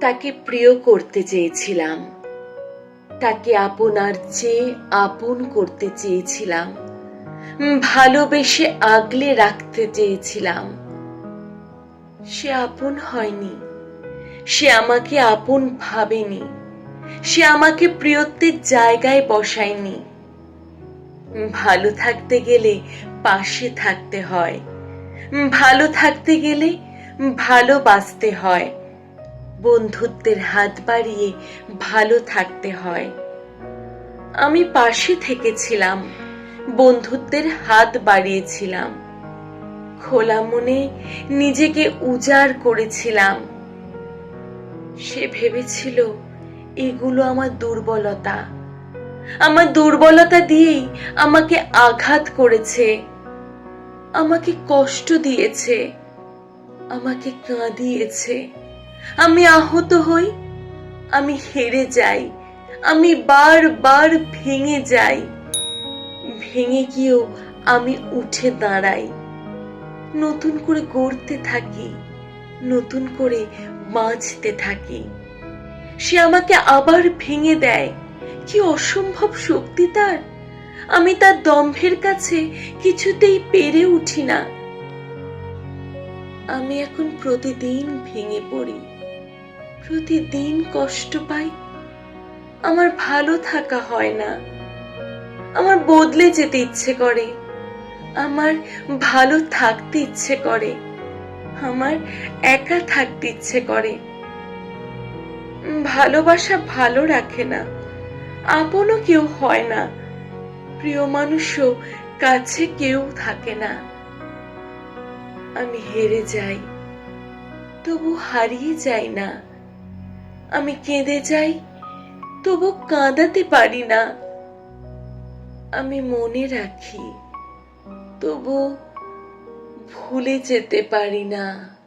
তাকে প্রিয় করতে চেয়েছিলাম। তাকে আপনার চেয়ে আপন করতে চেয়েছিলাম। ভালোবেসে আগলে রাখতে চেয়েছিলাম। সে আপন হয়নি। সে আমাকে আপন ভাবেনি। সে আমাকে প্রিয়ত্বের জায়গায় বসায়নি। ভালো থাকতে গেলে পাশে থাকতে হয়। ভালো থাকতে গেলে ভালোবাসতে হয়। বন্ধুত্বের হাত বাড়িয়ে ভালো থাকতে হয়। আমি পাশে থেকেছিলাম, বন্ধুত্বের হাত বাড়িয়েছিলাম। খোলা মনে নিজেকে উজাড় করেছিলাম। সে ভেবেছিল, এগুলো আমার দুর্বলতা। আমার দুর্বলতা দিয়েই আমাকে আঘাত করেছে। আমাকে কষ্ট দিয়েছে। আমাকে কাঁদিয়েছে। আমি আহত হই, আমি হেরে যাই, আমি বারবার ভেঙে যাই, ভেঙে গিয়েও আমি উঠে দাঁড়াই। নতুন করে গড়তে থাকি, নতুন করে বাঁচতে থাকি। সে আমাকে আবার ভেঙে দেয়, কি অসম্ভব শক্তি তার? আমি তার দম্ভের কাছে কিছুতেই পেরে উঠি না। আমি এখন প্রতিদিন ভেঙে পড়ি। প্রতিদিন কষ্ট পাই। আমার ভালো থাকা হয় না। আমার বদলে যেতে ইচ্ছে করে। আমার ভালো থাকতে ইচ্ছে করে। আমার একা থাকতে ইচ্ছে করে। ভালোবাসা ভালো রাখে না। আপনও কেউ হয় না। প্রিয় মানুষও কাছে কেউ থাকে না। আমি হেরে যাই। তবু হারিয়ে যাই না। আমি কেঁদে যাই, তবু কাঁদাতে পারি না। আমি মনে রাখি, তবু ভুলে যেতে পারি না।